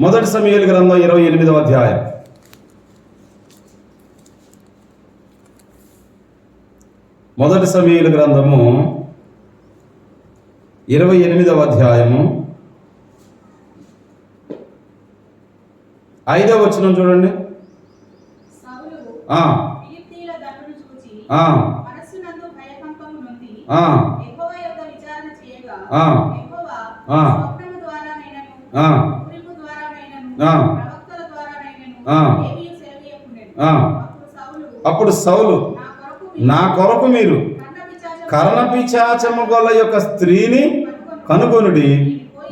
మొదటి సమయాల గ్రంథం ఇరవై ఎనిమిదవ అధ్యాయం. మొదటి సమయాల గ్రంథము ఇరవై ఎనిమిదవ అధ్యాయము. ఐదవ వచనం చూడండి. ఆ, అప్పుడు సౌలు నా కొరకు మీరు కర్ణపిచాచము గొల్ల యొక్క స్త్రీని కనుగొనుడి.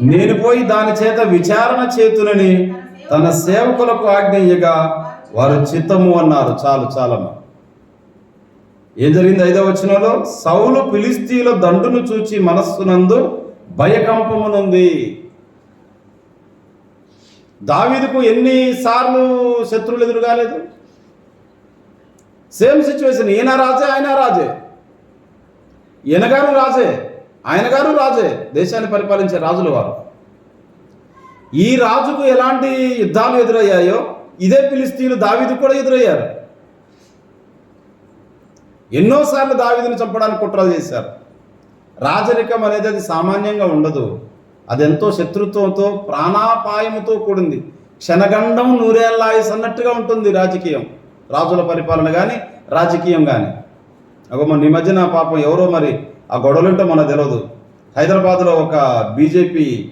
నేను పోయి దాని చేత విచారణ చేతునని తన సేవకులకు ఆజ్ఞయ్యగా వారు చిత్తము అన్నారు. చాలు చాలమ్మ. ఏం జరిగింది ఐదవ వచనంలో? సౌలు ఫిలిస్తీన్ల దండును చూచి మనస్సునందు భయకంపమునుంది. దావీదుకు ఎన్నిసార్లు శత్రువులు ఎదురుగాలేదు సేమ్ సిచ్యువేషన్. ఈయన రాజే ఆయన రాజే. ఈయన గారు రాజే ఆయన గారు రాజే. దేశాన్ని పరిపాలించే రాజులు వారు. ఈ రాజుకు ఎలాంటి యుద్ధాలు ఎదురయ్యాయో ఇదే ఫిలిస్తీన్లు దావీదు కూడా ఎదురయ్యారు. ఎన్నోసార్లు దావీదుని చంపడానికి కుట్రలు చేశారు. రాజరికం అనేది అది సామాన్యంగా ఉండదు. అదెంతో శత్రుత్వంతో ప్రాణాపాయముతో కూడింది. క్షణగండం నూరేళ్ళాయుస్ అన్నట్టుగా ఉంటుంది రాజకీయం. రాజుల పరిపాలన కానీ రాజకీయం కానీ అగో మన ఈ మధ్యన పాపం ఎవరో మరి ఆ గొడవలుంటో మనకు తెలియదు హైదరాబాద్లో ఒక బీజేపీ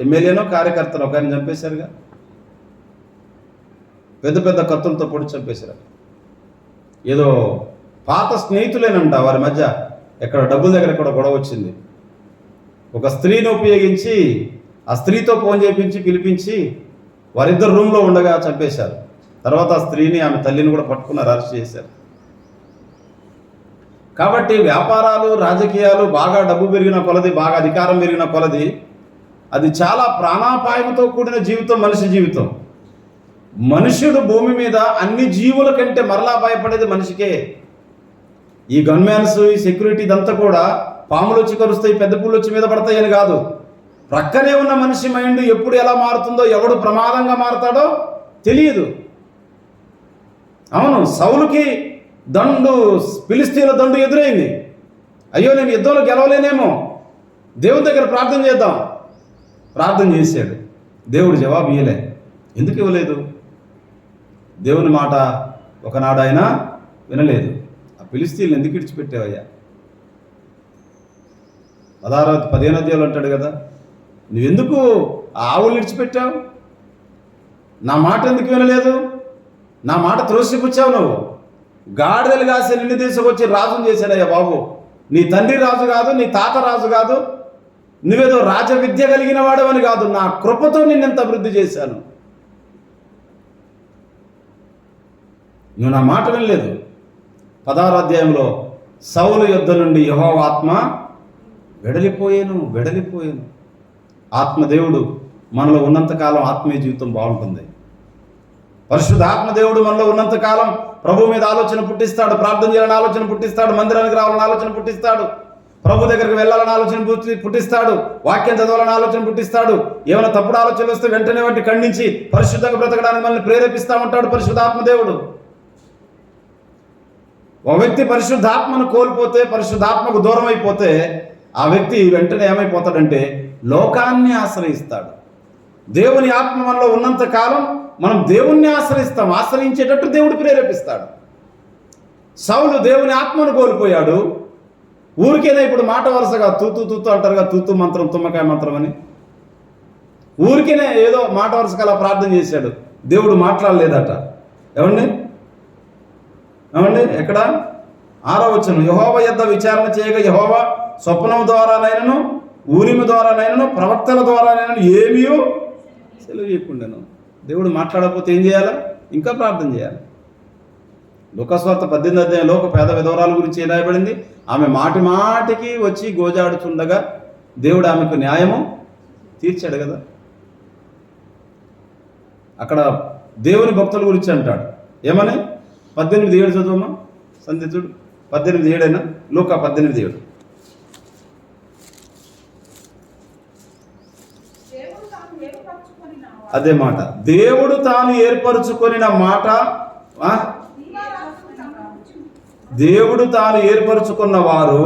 ఎమ్మెల్యేనో కార్యకర్తను ఒక ఆయన చంపేశారుగా. పెద్ద పెద్ద కత్తులతో పొడి చంపేశారు. ఏదో పాత స్నేహితులేనంట వారి మధ్య. ఎక్కడ డబ్బుల దగ్గర కూడా గొడవ వచ్చింది. ఒక స్త్రీని ఉపయోగించి ఆ స్త్రీతో ఫోన్ చేయించి పిలిపించి వారిద్దరు రూమ్లో ఉండగా చంపేశారు. తర్వాత ఆ స్త్రీని ఆమె తల్లిని కూడా పట్టుకున్నారు అరెస్ట్ చేశారు. కాబట్టి వ్యాపారాలు రాజకీయాలు బాగా డబ్బు పెరిగిన కొలది బాగా అధికారం పెరిగిన కొలది అది చాలా ప్రాణాపాయంతో కూడిన జీవితం మనిషి జీవితం. మనుష్యుడు భూమి మీద అన్ని జీవుల కంటే మరలా భయపడేది మనిషికే. ఈ గన్మ్యాన్స్ ఈ సెక్యూరిటీ ఇదంతా కూడా పాములు వచ్చి కరుస్తాయి పెద్ద పూలు వచ్చి మీద పడతాయి అని కాదు. ప్రక్కనే ఉన్న మనిషి మైండ్ ఎప్పుడు ఎలా మారుతుందో ఎవడు ప్రమాదంగా మారతాడో తెలియదు. అవును సౌలుకి దండు పిలిస్తీల దండు ఎదురైంది. అయ్యో నేను యుద్ధంలో గెలవలేనేమో. దేవుడి దగ్గర ప్రార్థన చేద్దాం. ప్రార్థన చేశాడు. దేవుడు జవాబు ఇవ్వలే ఎందుకు ఇవ్వలేదు? దేవుని మాట ఒకనాడు ఆయన వినలేదు. ఆ పిలిస్తీలు ఎందుకు ఇడిచిపెట్టావయ్యా పదహారో పదిహేను అధ్యాయులు అంటాడు కదా నువ్వెందుకు ఆ ఆవులు విడిచిపెట్టావు? నా మాట ఎందుకు వినలేదు? నా మాట త్రోసిపుచ్చావు నువ్వు? గాడిదలు కాసి నిన్ను తీసుకొచ్చి రాజును చేశాడయ్యా బాబు. నీ తండ్రి రాజు కాదు నీ తాత రాజు కాదు. నువ్వేదో రాజ విద్య కలిగిన వాడవని కాదు. నా కృపతో నిన్నెంత అభివృద్ధి చేశాను. నువ్వు నా మాట వినలేదు. పదహారు అధ్యాయంలో సౌలు యుద్ధ నుండి యహోవాత్మ ఆత్మ వెడలిపోయాను వెడలిపోయాను. ఆత్మదేవుడు మనలో ఉన్నంతకాలం ఆత్మీయ జీవితం బాగుంటుంది. పరిశుద్ధ ఆత్మదేవుడు మనలో ఉన్నంతకాలం ప్రభు మీద ఆలోచన పుట్టిస్తాడు ప్రార్థన చేయాలని ఆలోచన పుట్టిస్తాడు మందిరానికి రావాలని ఆలోచన పుట్టిస్తాడు ప్రభు దగ్గరికి వెళ్ళాలని ఆలోచన పుట్టి- పుట్టిస్తాడు వాక్యం చదవాలని ఆలోచన పుట్టిస్తాడు. ఏమైనా తప్పుడు ఆలోచనలు వస్తే వెంటనే వాటిని ఖండించి పరిశుద్ధంగా బ్రతకడానికి మనల్ని ప్రేరేపిస్తా ఉంటాడు పరిశుద్ధాత్మదేవుడు ఒక వ్యక్తి పరిశుద్ధాత్మను కోల్పోతే పరిశుద్ధాత్మకు దూరం అయిపోతే ఆ వ్యక్తి వెంటనే ఏమైపోతాడంటే లోకాన్ని ఆశ్రయిస్తాడు. దేవుని ఆత్మ మనలో ఉన్నంత కాలం మనం దేవుణ్ణి ఆశ్రయిస్తాం. ఆశ్రయించేటట్టు దేవుడు ప్రేరేపిస్తాడు. సౌలు దేవుని ఆత్మను కోల్పోయాడు. ఊరికేనే ఇప్పుడు మాట వరుసగా తూతూ తూతూ అంటారుగా తూతూ మంత్రం తుమ్మకాయ మంత్రం అని. ఊరికేనే ఏదో మాట వరుసగా అలా ప్రార్థన చేశాడు. దేవుడు మాట్లాడలేదట. ఏమండి? ఏమండి? ఎక్కడ? ఆరో వచ్చను యహోవ యొద్ద విచారణ చేయగా యహోవ స్వప్నం ద్వారానైనను ఊరిమి ద్వారానైనను ప్రవక్తల ద్వారానైనను ఏమీ సెలవు దేవుడు మాట్లాడకపోతే ఏం చేయాలా? ఇంకా ప్రార్థన చేయాలి. లోకస్వార్థ పద్దెనిమిది అధ్యాయంలో ఒక పేద విధవరాల గురించి రాయబడింది? ఆమె మాటి మాటికి వచ్చి గోజాడుచుండగా దేవుడు ఆమెకు న్యాయము తీర్చాడు కదా. అక్కడ దేవుని భక్తుల గురించి అంటాడు. ఏమని? పద్దెనిమిది ఏడు చదువమ్మా? సంధితుడు పద్దెనిమిది ఏడైనా? లోక పద్దెనిమిది ఏడు దేవుడు తాను ఏర్పరచుకొని అదే మాట. దేవుడు తాను ఏర్పరచుకొనిన మాట దేవుడు తాను ఏర్పరచుకున్న వారు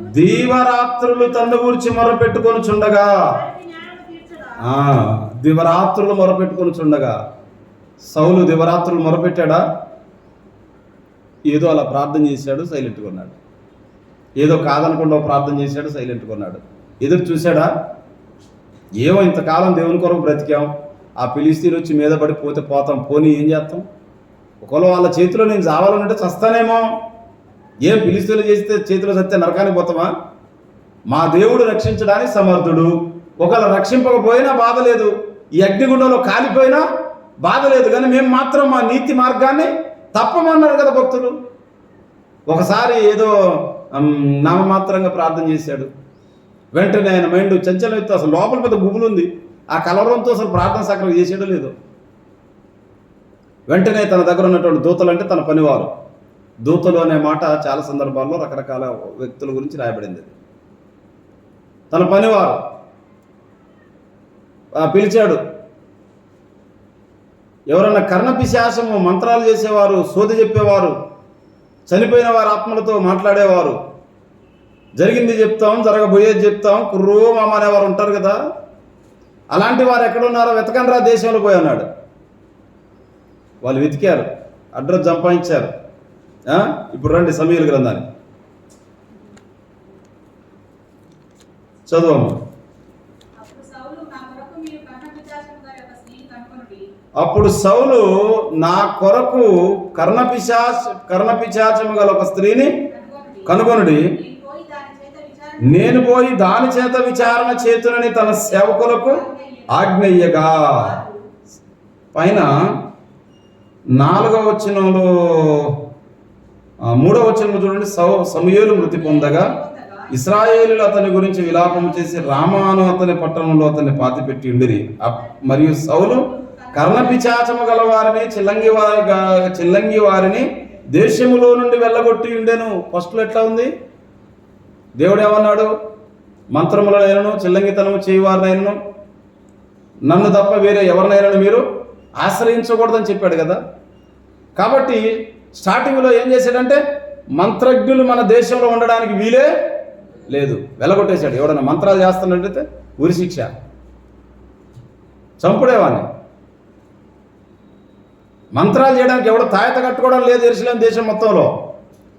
దీవరాత్రులు తన్ను గురించి మొరపెట్టుకొని చుండగా. దివరాత్రులు మొరపెట్టుకొని చుండగా. సౌలు దివరాత్రులు మొరపెట్టాడా? ఏదో అలా ప్రార్థన చేశాడు సైలెంట్గా ఉన్నాడు. ఏదో కాదనకుండా ప్రార్థన చేశాడు సైలెంట్గా ఉన్నాడు. ఎదురు చూశాడా? ఏమో ఇంతకాలం దేవుని కొరకు బ్రతికాం. ఆ పిలిస్తీన్ వచ్చి మీద పడిపోతే పోతాం పోనీ ఏం చేస్తాం? ఒకవేళ వాళ్ళ చేతిలో నేను చావాలనంటే చస్తానేమో. ఏం పిలిస్తీన్లు చేస్తే చేతిలో చస్తే నరకానికి పోతామా? మా దేవుడు రక్షించడానికి సమర్థుడు. ఒకవేళ రక్షింపకపోయినా బాధ లేదు. ఈ అగ్నిగుండంలో కాలిపోయినా బాధ లేదు. కానీ మేము మాత్రం మా నీతి మార్గాన్ని తప్పమన్నారు కదా భక్తులు. ఒకసారి ఏదో నామమాత్రంగా ప్రార్థన చేశాడు. వెంటనే ఆయన మైండ్ చంచలమైతే అసలు లోపల పెద్ద గుబులు ఉంది. ఆ కలవరంతో అసలు ప్రార్థన సకలం చేసేయడం లేదు. వెంటనే తన దగ్గర ఉన్నటువంటి దూతలు అంటే తన పనివారు. దూతలు అనే మాట చాలా సందర్భాల్లో రకరకాల వ్యక్తుల గురించి రాయబడింది. తన పనివారు పిలిచాడు ఎవరన్నా కర్ణపిశాసము మంత్రాలు చేసేవారు సోది చెప్పేవారు చనిపోయిన వారి ఆత్మలతో మాట్లాడేవారు జరిగింది చెప్తాం జరగబోయేది చెప్తాం. కుర్రో మామ అనేవారు ఉంటారు కదా. అలాంటి వారు ఎక్కడున్నారో వెతకండి రా దేశంలో పోయి అన్నాడు. వాళ్ళు వెతికారు అడ్రస్ సంపాదించారు? ఇప్పుడు రండి సమీల గ్రంథాన్ని చదువమ్మ కనుగొనుడి అప్పుడు సౌలు నా కొరకు కర్ణపిశాచ కర్ణపిశాచము గల ఒక స్త్రీని కనుగొనుడి కనుగొనుడి నేను పోయి దాని చేత విచారణ నేను పోయి దాని చేత విచారణ చేతునని తన సేవకులకు ఆజ్ఞయ్యగా పైన నాలుగవ వచనంలో మూడవ వచనంలో చూడండి. సౌ సమయలు మృతి పొందగా ఇస్రాయేలీలు అతని గురించి విలాపం చేసి రామాను అతని పట్టణంలో అతన్ని పాతిపెట్టి ఉండిరి మరియు సౌలు కర్ణపిచాచము గల వారిని చిల్లంగి వారి చిల్లంగి వారిని దేశములో నుండి వెళ్ళగొట్టి ఉండెను ఫస్ట్లో ఎట్లా ఉంది? దేవుడు ఏమన్నాడు మంత్రములనైనను చిల్లంగితనము చేయవారినైనను నన్ను తప్ప వేరే ఎవరినైనా మీరు ఆశ్రయించకూడదని చెప్పాడు కదా. కాబట్టి స్టార్టింగ్లో ఏం చేశాడంటే మంత్రజ్ఞులు మన దేశంలో ఉండడానికి వీలే లేదు. వెలగొట్టేశాడు. ఎవడన్నా మంత్రాలు చేస్తున్నట్టయితే ఉరి శిక్ష. మంత్రాలు చేయడానికి ఎవడు తాయత కట్టుకోవడం లేదు ఎరుసలేం దేశం మొత్తంలో.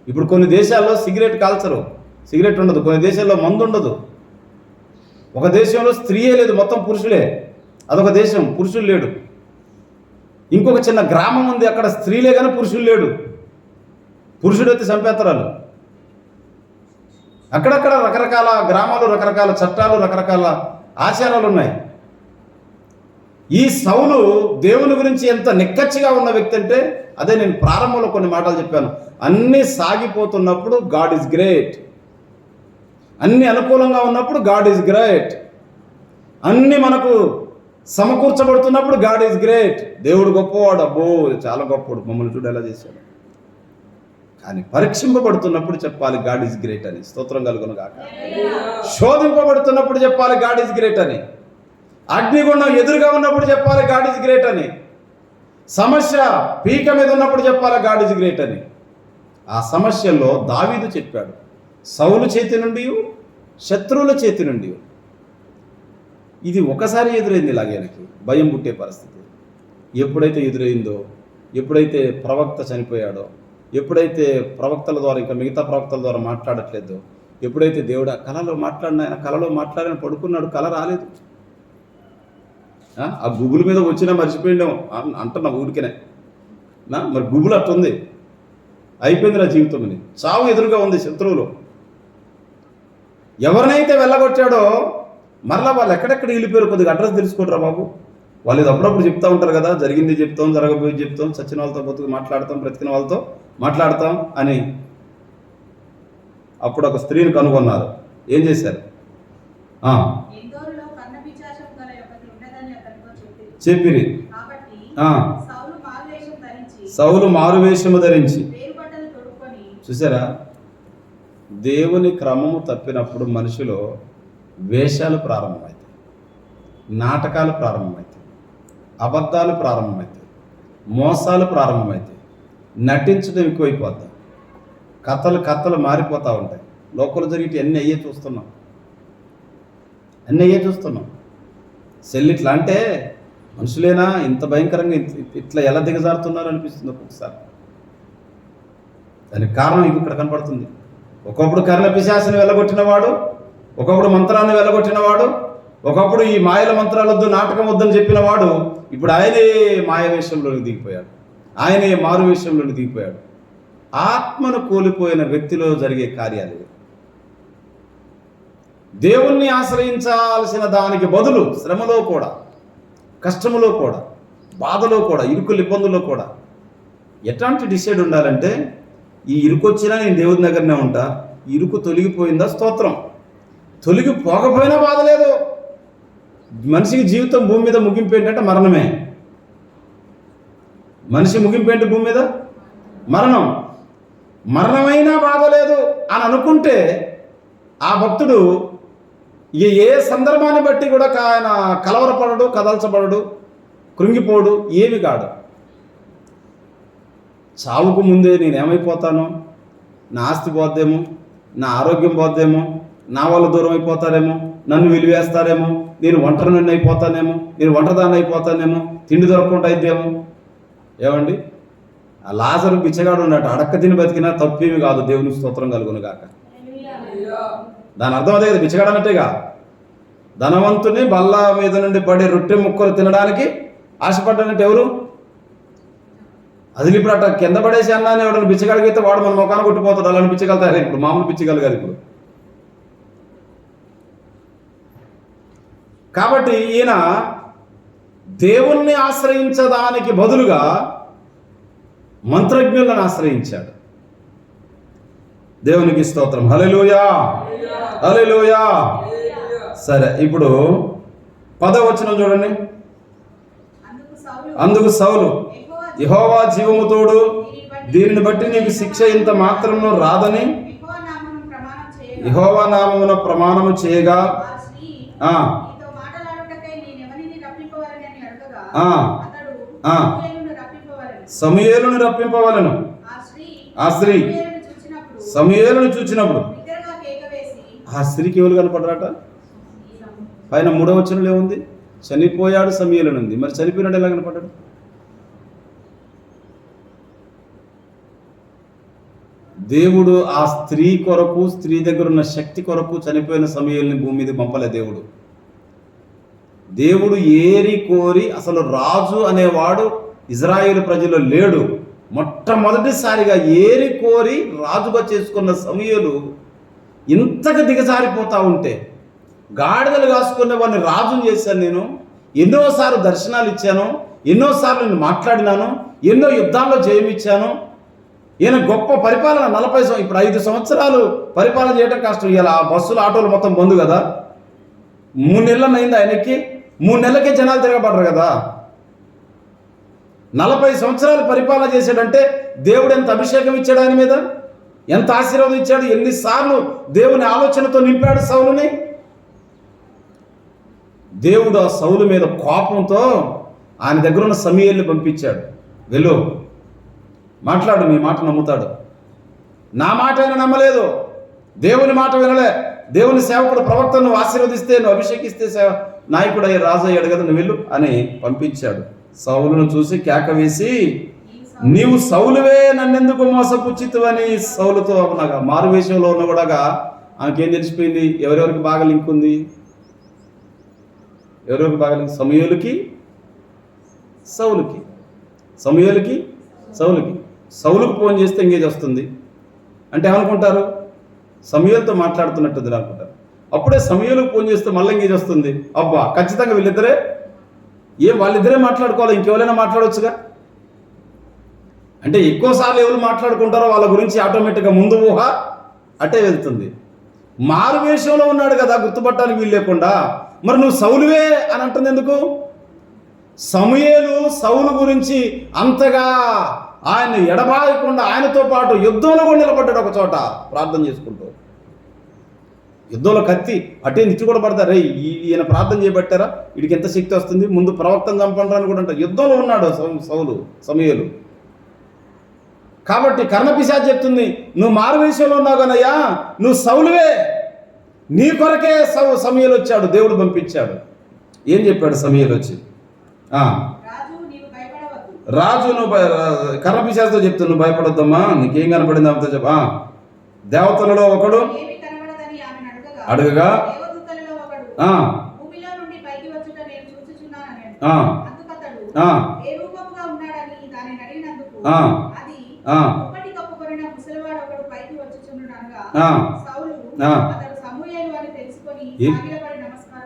ఇప్పుడు కొన్ని దేశాల్లో సిగరెట్ కాల్చరు. సిగరెట్ ఉండదు. కొన్ని దేశాల్లో మందు ఉండదు. ఒక దేశంలో స్త్రీయే లేదు మొత్తం పురుషులే. అదొక దేశం పురుషులు లేడు. ఇంకొక చిన్న గ్రామం ఉంది అక్కడ స్త్రీలే కానీ పురుషులు లేడు. పురుషుడు అయితే చంపేత్తరాలు అక్కడక్కడ రకరకాల గ్రామాలు రకరకాల చట్టాలు రకరకాల ఆచారాలు ఉన్నాయి. ఈ సౌలు దేవుని గురించి ఎంత నిక్కచ్చిగా ఉన్న వ్యక్తి అంటే అదే నేను ప్రారంభంలో కొన్ని మాటలు చెప్పాను. అన్నీ సాగిపోతున్నప్పుడు గాడ్ ఈజ్ గ్రేట్ అన్ని అనుకూలంగా ఉన్నప్పుడు గాడ్ ఈజ్ గ్రేట్ అన్ని మనకు సమకూర్చబడుతున్నప్పుడు గాడ్ ఈజ్ గ్రేట్ దేవుడు గొప్పవాడు. అబ్బో చాలా గొప్పవాడు. మమ్మల్ని చూడు ఎలా చేశాడు. కానీ పరీక్షింపబడుతున్నప్పుడు చెప్పాలి గాడ్ ఈజ్ గ్రేట్ అని. స్తోత్రం కలుగును గాక. శోధింపబడుతున్నప్పుడు చెప్పాలి గాడ్ ఈజ్ గ్రేట్ అని. అగ్నిగుండం ఎదురుగా ఉన్నప్పుడు చెప్పాలి గాడ్ ఈజ్ గ్రేట్ అని. సమస్య పీక మీద ఉన్నప్పుడు చెప్పాలి గాడ్ ఈజ్ గ్రేట్ అని. ఆ సమస్యల్లో దావీదు చెప్పాడు. సౌలు చేతి నుండి శత్రువుల చేతి నుండి ఇది ఒకసారి ఎదురైంది ఇలాగేనకి భయం పుట్టే పరిస్థితి. ఎప్పుడైతే ఎదురైందో ఎప్పుడైతే ప్రవక్త చనిపోయాడో ఎప్పుడైతే ప్రవక్తల ద్వారా ఇంకా మిగతా ప్రవక్తల ద్వారా మాట్లాడట్లేదో ఎప్పుడైతే దేవుడు ఆ కళలో మాట్లాడిన ఆయన కళలో మాట్లాడిన పడుకున్నాడు కళ రాలేదు. ఆ, గూగుల్ గుబుల మీద వచ్చినా మర్చిపోయిండాం అంటున్నా ఊరికనే. నా మరి గుబులు అట్టుంది. అయిపోయింది నా జీవితం అని. చావు ఎదురుగా ఉంది శత్రువులు. ఎవరినైతే వెళ్ళగొట్టాడో మరలా వాళ్ళు ఎక్కడెక్కడ వెళ్ళిపోయారు కొద్దిగా అడ్రస్ తెలుసుకుంటారా బాబు. వాళ్ళు ఇది అప్పుడప్పుడు చెప్తా ఉంటారు కదా జరిగింది చెప్తాం జరగబోయేది చెప్తాం చచ్చిన వాళ్ళతో బతుకు మాట్లాడతాం బ్రతికిన వాళ్ళతో మాట్లాడతాం అని అప్పుడు ఒక స్త్రీని కనుగొన్నారు. ఏం చేశారు? చెప్పిరి. సౌలు మారువేషము ధరించి. చూసారా? దేవుని క్రమము తప్పినప్పుడు మనిషిలో వేషాలు ప్రారంభమవుతాయి. నాటకాలు ప్రారంభమవుతాయి. అబద్ధాలు ప్రారంభమవుతాయి. మోసాలు ప్రారంభమవుతాయి. నటించడం ఎక్కువైపోద్ది. కథలు కథలు మారిపోతూ ఉంటాయి. లోకల్ జరిగితే అన్నీ అయ్యే చూస్తున్నాం? అన్నీ అయ్యే చూస్తున్నాం? సెల్ ఇట్లా అంటే మనుషులేనా ఇంత భయంకరంగా ఇట్లా ఎలా దిగజారుతున్నారు అనిపిస్తుంది ఒక్కొక్కసారి. దానికి కారణం ఇక్కడ కనపడుతుంది. ఒకప్పుడు కర్ణ పిశాసుని వెళ్ళగొట్టినవాడు ఒకప్పుడు మంత్రాన్ని వెళ్ళగొట్టినవాడు ఒకప్పుడు ఈ మాయల మంత్రాల వద్దు నాటకం వద్దని చెప్పినవాడు ఇప్పుడు ఆయనే మాయ వేషంలోకి దిగిపోయాడు. ఆయనే మారు వేషంలోకి దిగిపోయాడు. ఆత్మను కోల్పోయిన వ్యక్తిలో జరిగే కార్యాలు దేవుణ్ణి ఆశ్రయించాల్సిన దానికి బదులు శ్రమలో కూడా కష్టములో కూడా బాధలో కూడా ఇరుకులు ఇబ్బందుల్లో కూడా ఎట్లాంటి డిసైడ్ ఉండాలంటే ఈ ఇరుకు వచ్చినా నేను దేవుని దగ్గరనే ఉంటా. ఇరుకు తొలగిపోయిందా? స్తోత్రం. తొలగిపోకపోయినా బాధ లేదు. మనిషికి జీవితం భూమి మీద ముగింపు ఏంటంటే మరణమే. మనిషి ముగింపు ఏంటి భూమి మీద? మరణం. మరణమైనా బాధ లేదు అని అనుకుంటే ఆ భక్తుడు ఏ ఏ సందర్భాన్ని బట్టి కూడా ఆయన కలవరపడడు కదల్చబడడు కృంగిపోడు ఏమి కాడు. చావుకు ముందే నేను ఏమైపోతాను నా ఆస్తి పోద్దేమో నా ఆరోగ్యం పోద్దేమో నా వల్ల దూరం అయిపోతారేమో నన్ను విలువేస్తారేమో నేను ఒంటరి నుండి అయిపోతానేమో నేను ఒంటరిదాన్ని అయిపోతానేమో తిండి దొరకకుండా అయిద్దేమో. ఏమండి? ఆ లాజరు బిచ్చగాడు ఉన్నట్టు అడక్క తిని బతికినా తప్పేమి కాదు. దేవుని స్తోత్రం కలుగును కాక దాని అర్థం అదే కదా బిచ్చగాడు అన్నట్టేగా. ధనవంతుని బల్ల మీద నుండి పడే రొట్టె ముక్కలు తినడానికి ఆశపడ్డానంటే ఎవరు? అది ఇప్పుడు అట్లా కింద పడేసి అన్నాను ఎవడన్నా బిచ్చగలిగితే వాడు మన ముఖాన్ని కొట్టిపోతాడు అలాని పిచ్చగలుగుతారు ఇప్పుడు మామూలు పిచ్చగలు కాదు ఇప్పుడు. కాబట్టి ఈయన దేవుణ్ణి ఆశ్రయించడానికి బదులుగా మంత్రజ్ఞులను ఆశ్రయించాడు. దేవునికి స్తోత్రం. హల్లెలూయా. హల్లెలూయా. సరే ఇప్పుడు పదవచనం చూడండి. అందుకు సౌలు. యహోవా జీవముతోడు దీనిని బట్టి నీకు శిక్ష ఇంత మాత్రము రాదని. యహోవా నామమున ప్రమాణము చేయగా. ఆ. రప్పింపవలను. ఆ స్త్రీ. సమయలను చూచినప్పుడు. ఆ స్త్రీకి ఎవరు కనపడరాట? పైన మూడవ వచనంలో ఏముంది? చనిపోయాడు సమయలను ఉంది మరి చనిపోయినాడు ఎలా కనపడ్డాడు? దేవుడు ఆ స్త్రీ కొరకు స్త్రీ దగ్గర ఉన్న శక్తి కొరకు చనిపోయిన సమయాల్ని భూమి మీద పంపలే దేవుడు. దేవుడు ఏరి కోరి అసలు రాజు అనేవాడు ఇజ్రాయేల్ ప్రజలు లేడు. మొట్టమొదటిసారిగా ఏరి కోరి రాజుగా చేసుకున్న సమయలు ఇంతగా దిగజారిపోతా ఉంటే గాడిదలు కాసుకునే వాడిని రాజును చేశాను నేను ఎన్నోసార్లు దర్శనాలు ఇచ్చాను ఎన్నోసార్లు నేను మాట్లాడినాను ఎన్నో యుద్ధాల్లో జయమిచ్చాను ఈయన గొప్ప పరిపాలన నలభై సం- ఇప్పుడు ఐదు సంవత్సరాలు పరిపాలన చేయడం కష్టం. ఇలా ఆ బస్సులు ఆటోలు మొత్తం బంద్ కదా. మూడు నెలలు అయింది ఆయనకి. మూడు నెలలకే జనాలు తిరగబడరు కదా. నలభై సంవత్సరాలు పరిపాలన చేశాడంటే దేవుడు ఎంత అభిషేకం ఇచ్చాడు ఆయన మీద? ఎంత ఆశీర్వాదం ఇచ్చాడు? ఎన్నిసార్లు దేవుని ఆలోచనతో నింపాడు సౌలుని? దేవుడు ఆ సౌలు మీద కోపంతో ఆయన దగ్గర ఉన్న సమీయల్ని పంపించాడు. వెళ్ళు. మాట్లాడు నీ మాట నమ్ముతాడు. నా మాట ఆయన నమ్మలేదు. దేవుని మాట వినలే. దేవుని సేవకుడు ప్రవక్తను నువ్వు ఆశీర్వదిస్తే నువ్వు అభిషేకిస్తే సేవ నాయకుడు అయ్యి రాజు అయ్యాడు కదా నువ్వు వెళ్ళు అని పంపించాడు. సౌలును చూసి కేక వేసి నీవు సౌలువే నన్నెందుకు మోసపుచ్చితువని? సౌలుతో నాకు మారు వేషంలో ఉన్న కూడా ఆమెకేం తెలిసిపోయింది? ఎవరెవరికి బాగా లింక్ ఉంది? ఎవరెవరికి బాగా లింక్ సమయులకి సౌలుకి. సమయులకి సౌలుకి. సౌలుకు ఫోన్ చేస్తే ఎంగేజ్ వస్తుంది. అంటే ఏమనుకుంటారు? సమయంతో మాట్లాడుతున్నట్టుంది అనుకుంటారు అప్పుడే సమయంలో ఫోన్ చేస్తే మళ్ళీ ఎంగేజ్ వస్తుంది. అబ్బా ఖచ్చితంగా వీళ్ళిద్దరే? ఏం వాళ్ళిద్దరే మాట్లాడుకోవాలి? ఇంకెవరైనా మాట్లాడవచ్చుగా అంటే ఎక్కువ సార్లు ఎవరు మాట్లాడుకుంటారో వాళ్ళ గురించి ఆటోమేటిక్గా ముందు ఊహ అటే వెళ్తుంది. మారు వేషంలో ఉన్నాడు కదా గుర్తుపట్టడానికి వీలు లేకుండా. మరి నువ్వు సౌలువే అని అంటుంది ఎందుకు? సమూయేలు సౌలు గురించి అంతగా ఆయన ఎడబాయకుండా ఆయనతో పాటు యుద్ధంలో కూడా నిలబడ్డాడు ఒక చోట. ప్రార్థన చేసుకుంటూ. యుద్ధంలో కత్తి అటే నిచ్చి కూడా పడతారు. రే ఈయన ప్రార్థన చేయబట్టారా? వీడికి ఎంత శక్తి వస్తుంది? ముందు ప్రవక్తం చంపండి అని కూడా అంటారు. యుద్ధంలో ఉన్నాడు సౌలు సమయలు. కాబట్టి కర్ణపిశాచ్ చెప్తుంది. నువ్వు మారువేషంలో ఉన్నావు కనయ్యా నువ్వు సౌలువే. నీ కొరకే సౌ సమయలు వచ్చాడు. దేవుడు పంపించాడు. ఏం చెప్పాడు సమయలు వచ్చి? ఆ, భయపడవద్దు రాజు నువ్వు భయ- కర్ణపిశాచ్తో చెప్తావు నువ్వు భయపడొద్దమ్మా నీకేం కనపడింది ఆమెతో చెప్ప. దేవతలలో ఒకడు అడగగా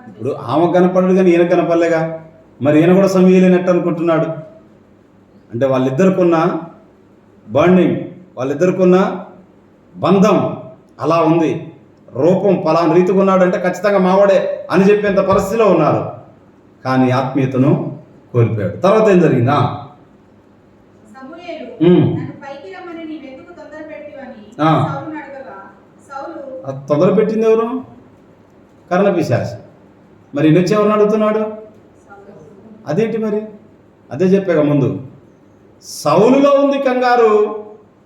ఇప్పుడు ఆమె కనపడడు కానీ ఈయన కనపడలేగా? మరి ఈయన కూడా సమయలేనట్టు అనుకుంటున్నాడు. అంటే వాళ్ళిద్దరికున్న బాండింగ్ వాళ్ళిద్దరికున్న బంధం అలా ఉంది. రూపం పలానా రీతిగా ఉన్నాడు అంటే ఖచ్చితంగా మావాడే అని చెప్పేంత పరిస్థితిలో ఉన్నారు. కానీ ఆత్మీయతను కోల్పోయాడు. తర్వాత ఏం జరిగిందా? తొందర పెట్టింది ఎవరు? కర్ణపిశాసి మరి ఈయన వచ్చి ఎవరిని అడుగుతున్నాడు? అదేంటి మరి? అదే చెప్పాక ముందు. సౌలులో ఉంది కంగారు.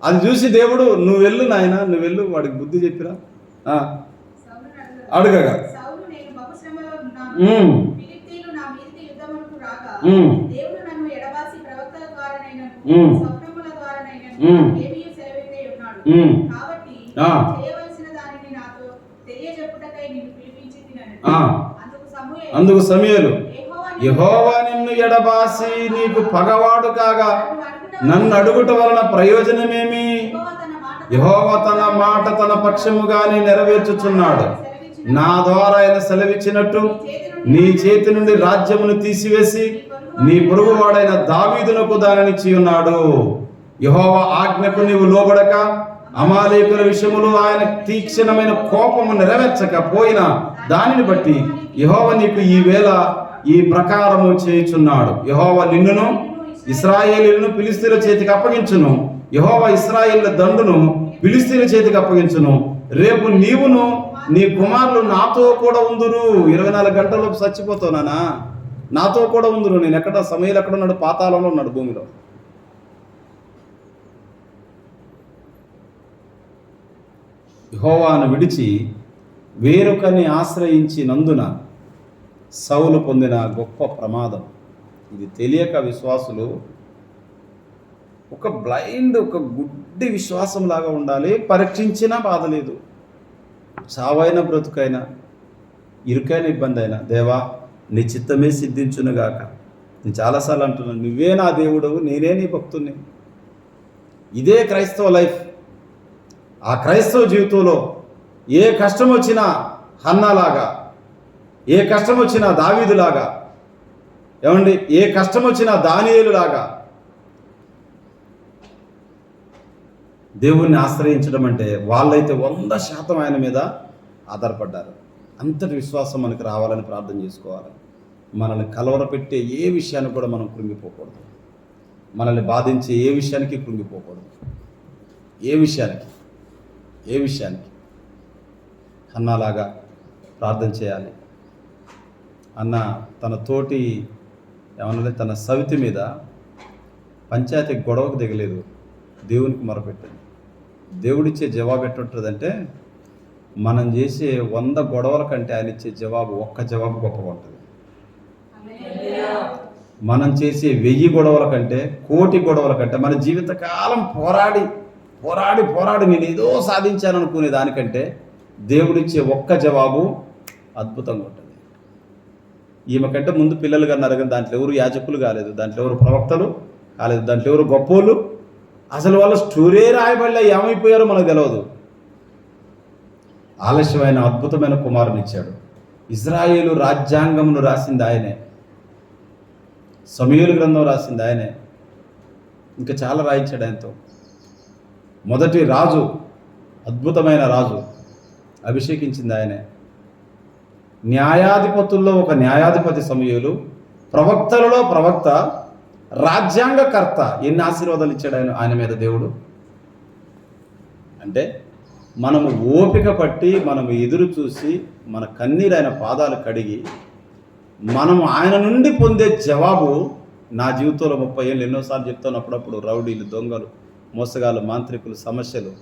అది చూసి దేవుడు నువ్వు వెళ్ళు నాయన నువ్వు వెళ్ళు వాడికి బుద్ధి చెప్పిరా. అడగగా. అందుకు సమూయేలు అందుకు ఎడబాసి నీకు పగవాడు కాగా. నన్ను అడుగుట వలన ప్రయోజనమేమి? యహోవ తన మాట తన మాట పక్షముగానే నెరవేర్చుచున్నాడు. నా ద్వారా ఆయన సెలవిచ్చినట్టు నీ చేతి నుండి రాజ్యమును తీసివేసి నీ పొరుగువాడైన దావీదునకు దానినిచ్చి ఉన్నాడు. యహోవ ఆజ్ఞకు నీవు లోబడక అమాలేకుల విషయంలో ఆయన తీక్షణమైన కోపము నెరవేర్చకపోయినా దానిని బట్టి యహోవ నీకు ఈవేళ ఈ ప్రకారము చేయుచున్నాడు. యహోవ నిన్నును ఇస్రాయేలీలను పిలిస్తీల చేతికి అప్పగించును. యహోవ ఇస్రాయేళ్ళ దండును పిలిస్తీల చేతికి అప్పగించును. రేపు నీవును నీ కుమారులు నాతో కూడా ఉందురు. ఇరవై నాలుగు గంటల్లో చచ్చిపోతానా నాతో కూడా ఉందురు. నేను ఎక్కడ సమయంలో ఎక్కడ ఉన్నాడు? పాతాళంలో ఉన్నాడు భూమిలో. యహోవాను విడిచి వేరొకరిని ఆశ్రయించినందున సౌలు పొందిన గొప్ప ప్రమాదం. ఇది తెలియక విశ్వాసులు ఒక బ్లైండ్ ఒక గుడ్డి విశ్వాసం లాగా ఉండాలి. పరీక్షించినా బాధ లేదు. చావైన బ్రతుకైనా ఇరుకైన ఇబ్బంది అయినా దేవా నీ చిత్తమే సిద్ధించునుగాక నేను చాలాసార్లు అంటున్నాను నువ్వే నా దేవుడు నేనే నీ భక్తుని ఇదే క్రైస్తవ లైఫ్. ఆ క్రైస్తవ జీవితంలో ఏ కష్టం వచ్చినా హన్నాలాగా ఏ కష్టం వచ్చినా దావీదులాగా. ఏమండి? ఏ కష్టం వచ్చినా దానియేలులాగా. దేవుణ్ణి ఆశ్రయించడం అంటే వాళ్ళైతే వంద శాతం ఆయన మీద ఆధారపడ్డారు. అంతటి విశ్వాసం మనకు రావాలని ప్రార్థన చేసుకోవాలి. మనల్ని కలవరపెట్టే ఏ విషయానికి కూడా మనం కృంగిపోకూడదు. మనల్ని బాధించే ఏ విషయానికి కృంగిపోకూడదు. ఏ విషయానికి? ఏ విషయానికి? అన్నలాగా ప్రార్థన చేయాలి. అన్న తన తోటి ఏమన్నా తన సవితి మీద పంచాయతీ గొడవకు దిగలేదు. దేవునికి మొరపెట్టింది. దేవుడిచ్చే జవాబు ఎట్టుంటుందంటే మనం చేసే వంద గొడవల కంటే ఆయన ఇచ్చే జవాబు ఒక్క జవాబు గొప్పగా ఉంటుంది. మనం చేసే వెయ్యి గొడవల కంటే కోటి గొడవల కంటే మన జీవితకాలం పోరాడి పోరాడి పోరాడి నేను ఏదో సాధించాను అనుకునే దానికంటే దేవుడిచ్చే ఒక్క జవాబు అద్భుతంగా ఉంటుంది. ఈమె కంటే ముందు పిల్లలు కన్నారు కానీ దాంట్లో ఎవరు యాజకులు కాలేదు దాంట్లో ఎవరు ప్రవక్తలు కాలేదు దాంట్లో ఎవరు గొప్పోళ్ళు? అసలు వాళ్ళ స్టోరీ రాయబడలే ఏమైపోయారో మనకు తెలియదు ఆలస్యమైన అద్భుతమైన కుమారుని ఇచ్చాడు. ఇజ్రాయేలు రాజ్యాంగమును రాసింది ఆయనే. సమయలు గ్రంథం రాసింది ఆయనే. ఇంకా చాలా రాయించాడు ఆయనతో. మొదటి రాజు అద్భుతమైన రాజు అభిషేకించింది ఆయనే. న్యాయాధిపతుల్లో ఒక న్యాయాధిపతి సమయులు ప్రవక్తలలో ప్రవక్త రాజ్యాంగకర్త ఎన్ని ఆశీర్వాదాలు ఇచ్చాడు ఆయన ఆయన మీద దేవుడు? అంటే మనము ఓపిక పట్టి మనము ఎదురు చూసి మన కన్నీరు ఆయన పాదాలు కడిగి మనము ఆయన నుండి పొందే జవాబు నా జీవితంలో ముప్పై ఏళ్ళు ఎన్నోసార్లు చెప్తాను అప్పుడప్పుడు రౌడీలు దొంగలు మోసగాళ్ళు మాంత్రికులు సమస్యలు.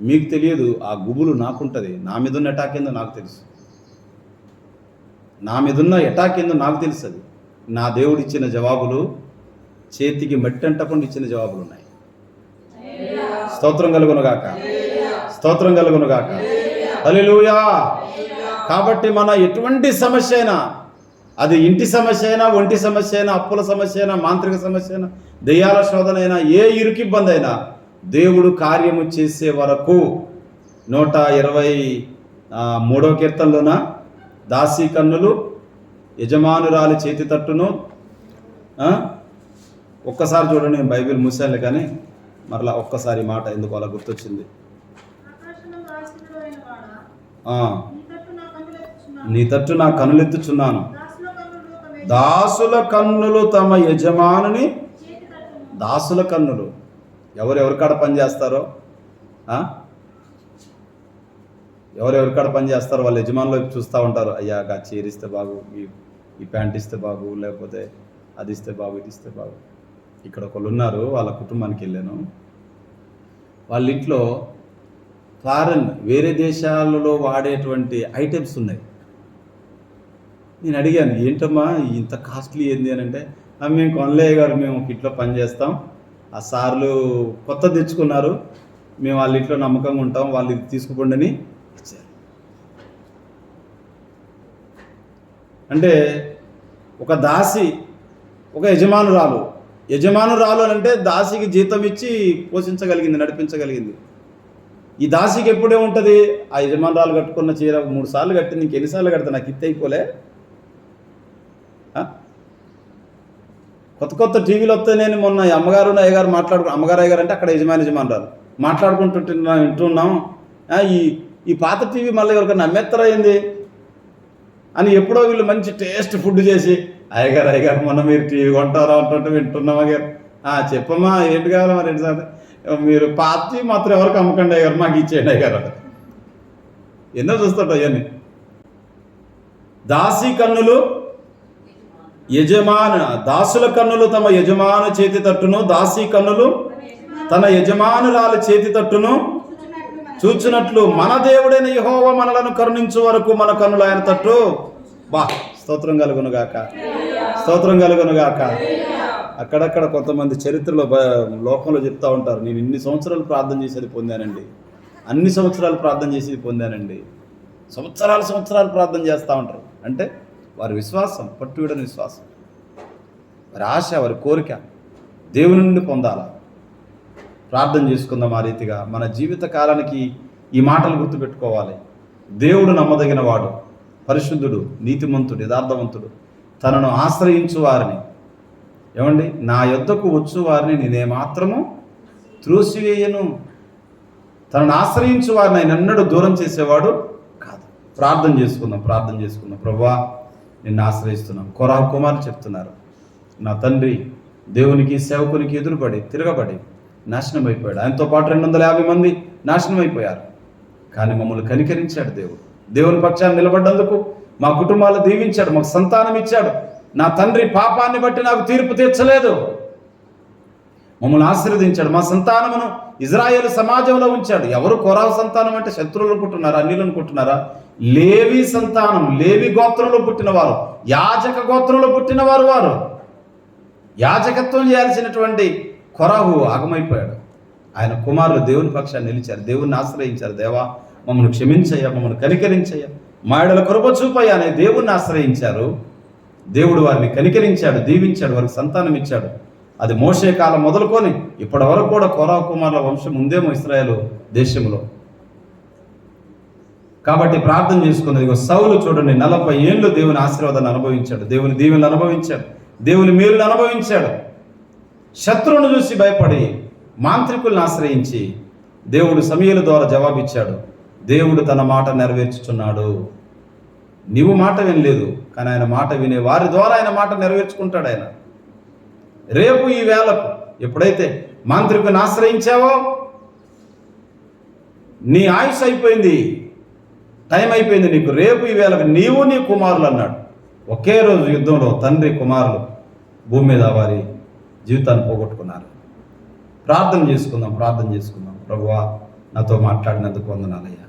మీకు తెలియదు ఆ గుబులు నాకుంటుంది. నా మీద ఉన్న అటాక్ ఏందో నాకు తెలుసు. నా మీదున్న ఎటాక్ ఏందో నాకు తెలుసు అది. నా దేవుడు ఇచ్చిన జవాబులు చేతికి మట్టి అంటకుండా ఇచ్చిన జవాబులు ఉన్నాయి స్తోత్రం కలుగునుగాక. స్తోత్రం కలుగునుగాక. హల్లెలూయా. కాబట్టి మన ఎటువంటి సమస్య అయినా అది ఇంటి సమస్య అయినా ఒంటి సమస్య అయినా అప్పుల సమస్య అయినా మాంత్రిక సమస్య అయినా దెయ్యాల శోధన అయినా ఏ ఇరుకు ఇబ్బంది అయినా దేవుడు కార్యము చేసే వరకు నూట ఇరవై మూడో కీర్తనలోనా? దాసీ కన్నులు యజమానురాలి చేతి తట్టును ఒక్కసారి చూడండి నేను బైబిల్ మూసాను కానీ మరలా ఒక్కసారి మాట ఎందుకు అలా గుర్తొచ్చింది? నీ తట్టు నా కన్నులెత్తుచున్నాను. కనులెత్తుచున్నాను దాసుల కన్నులు తమ యజమానుని దాసుల కన్నులు. ఎవరు ఎవరికాడ పని చేస్తారో ఆ? ఎవరు పని వాళ్ళ యజమానులు వైపు చూస్తూ ఉంటారు. అయ్యా గా చీర ఇస్తే బాగు ఈ ఈ ప్యాంట్ ఇస్తే బాగు లేకపోతే అది ఇస్తే బాగు ఇది ఇస్తే బాగు. ఇక్కడ ఒకళ్ళు ఉన్నారు వాళ్ళ కుటుంబానికి వెళ్ళాను. వాళ్ళ ఇంట్లో ఫారెన్ వేరే దేశాలలో వాడేటువంటి ఐటమ్స్ ఉన్నాయి. నేను అడిగాను ఏంటమ్మా ఇంత కాస్ట్లీ ఏంది? అని అంటే మేము కొనలే గారు మేము ఒక ఇంట్లో పని చేస్తాం. ఆ సార్లు కొత్త తెచ్చుకున్నారు. మేము వాళ్ళ ఇంట్లో నమ్మకంగా ఉంటాం వాళ్ళు ఇది తీసుకుపోండి అని ఇచ్చారు అంటే ఒక దాసి ఒక యజమానురాలు. యజమానురాలు అని అంటే దాసికి జీతం ఇచ్చి పోషించగలిగింది నడిపించగలిగింది. ఈ దాసికి ఎప్పుడే ఉంటుంది? ఆ యజమానురాలు కట్టుకున్న చీర మూడు సార్లు కట్టి నీకు ఎన్నిసార్లు కడతా? నాకు ఇత్తే అయిపోలే. కొత్త కొత్త టీవీలు వస్తే నేను మొన్న ఈ అమ్మగారు అయ్యగారు మాట్లాడుకు అమ్మగారు అయ్యగారు అంటే అక్కడ యజమాని యజమానురాలు. మాట్లాడుకుంటుంటున్నాం వింటున్నాం. ఈ ఈ పాత టీవీ మళ్ళీ ఎవరికైనా నమ్మేత్తరా ఏంది? అని ఎప్పుడో వీళ్ళు మంచి టేస్ట్ ఫుడ్ చేసి అయ్యగారు అయ్యగారు మొన్న మీరు టీవీ కొంటారా? అంటుంటే వింటున్నాం గారు? చెప్పమ్మా ఏంటి కావాలి మరి? ఏంటి సార్ మీరు పార్టీ మాత్రం ఎవరికి అమ్మకండి అయ్యారు మాకు ఇచ్చేయండి అయ్యారు ఎన్నో చూస్తాడు అవన్నీ దాసి కన్నులు యజమాన దాసుల కన్నులు తమ యజమాను చేతి తట్టును దాసి కన్నులు తన యజమానురాల చేతి తట్టును చూచినట్లు మన దేవుడైన యహోవ మనలను కరుణించు వరకు మన కన్నులు ఆయన తట్టు. బా స్తోత్రం కలుగును గాక. స్తోత్రం కలుగును గాక. అక్కడక్కడ కొంతమంది చరిత్రలో లోకంలో చెప్తా ఉంటారు నేను ఇన్ని సంవత్సరాలు ప్రార్థన చేసేది పొందానండి. అన్ని సంవత్సరాలు ప్రార్థన చేసేది పొందానండి. సంవత్సరాలు సంవత్సరాలు ప్రార్థన చేస్తూ ఉంటారు. అంటే వారి విశ్వాసం పట్టువిడని విశ్వాసం. వారి ఆశ వారి కోరిక దేవుని నుండి పొందాలా? ప్రార్థన చేసుకుందాం ఆ రీతిగా మన జీవిత కాలానికి ఈ మాటలు గుర్తుపెట్టుకోవాలి. దేవుడు నమ్మదగిన వాడు పరిశుద్ధుడు నీతిమంతుడు యథార్థవంతుడు. తనను ఆశ్రయించు వారిని. ఏమండి? నా యొద్దకు వచ్చు వారిని నేనే మాత్రము త్రోసివేయను. తనను ఆశ్రయించు వారిని ఆయన ఎన్నడూ దూరం చేసేవాడు కాదు. ప్రార్థన చేసుకుందాం ప్రార్థన చేసుకుందాం. ప్రభా నిన్ను ఆశ్రయిస్తున్నాం. కొరా కుమార్ చెప్తున్నారు. నా తండ్రి దేవునికి సేవకునికి ఎదురుపడి తిరగబడి నాశనం అయిపోయాడు ఆయనతో పాటు రెండు వందల యాభై మంది నాశనం అయిపోయారు కానీ మమ్మల్ని కనికరించాడు దేవుడు. దేవుని పక్షాన్ని నిలబడ్డందుకు మా కుటుంబాలు దీవించాడు మాకు సంతానం ఇచ్చాడు. నా తండ్రి పాపాన్ని బట్టి నాకు తీర్పు తీర్చలేదు. మమ్మల్ని ఆశీర్వదించాడు మా సంతానమును ఇజ్రాయేల్ సమాజంలో ఉంచాడు. ఎవరు కొరావు సంతానం అంటే శత్రువులు అనుకుంటున్నారా అన్నిలు అనుకుంటున్నారా? లేవి సంతానం లేవి గోత్రంలో పుట్టినవారు యాజక గోత్రంలో పుట్టినవారు వారు. యాజకత్వం చేయాల్సినటువంటి కొరాహు ఆగమైపోయాడు. ఆయన కుమారులు దేవుని పక్షాన్ని నిలిచారు. దేవుణ్ణి ఆశ్రయించారు. దేవా మమ్మల్ని క్షమించయ్యా మమ్మల్ని కనికరించయ్యా. మాయడల కృప చూపయ్యా అనే దేవుణ్ణి ఆశ్రయించారు. దేవుడు వారిని కనికరించాడు దీవించాడు వారికి సంతానం ఇచ్చాడు. అది మోసే కాలం మొదలుకొని ఇప్పటి వరకు కూడా కోరా కుమారుల వంశం ఉందేమో ఇస్రాయేల్ దేశంలో. కాబట్టి ప్రార్థన చేసుకున్నది ఇగో సౌలు చూడండి నలభై ఏళ్ళు దేవుని ఆశీర్వాదాన్ని అనుభవించాడు. దేవుని దీవెనలు అనుభవించాడు. దేవుని మేలును అనుభవించాడు. శత్రువును చూసి భయపడి మాంత్రికుల్ని ఆశ్రయించి దేవుడు సమీల ద్వారా జవాబిచ్చాడు. దేవుడు తన మాట నెరవేర్చుచున్నాడు. నీవు మాట వినలేదు కానీ ఆయన మాట వినే వారి ద్వారా ఆయన మాట నెరవేర్చుకుంటాడు ఆయన. రేపు ఈ వేళకు ఎప్పుడైతే మాంత్రికుని ఆశ్రయించావో నీ ఆయుష్ అయిపోయింది టైం అయిపోయింది నీకు. రేపు ఈ వేళకు నీవు నీ కుమారులు అన్నాడు. ఒకే రోజు యుద్ధంలో తండ్రి కుమారులు భూమి మీద వారి జీవితాన్ని పోగొట్టుకున్నారు. ప్రార్థన చేసుకుందాం ప్రార్థన చేసుకుందాం. ప్రభువా నాతో మాట్లాడినందుకు వందనాలయ్య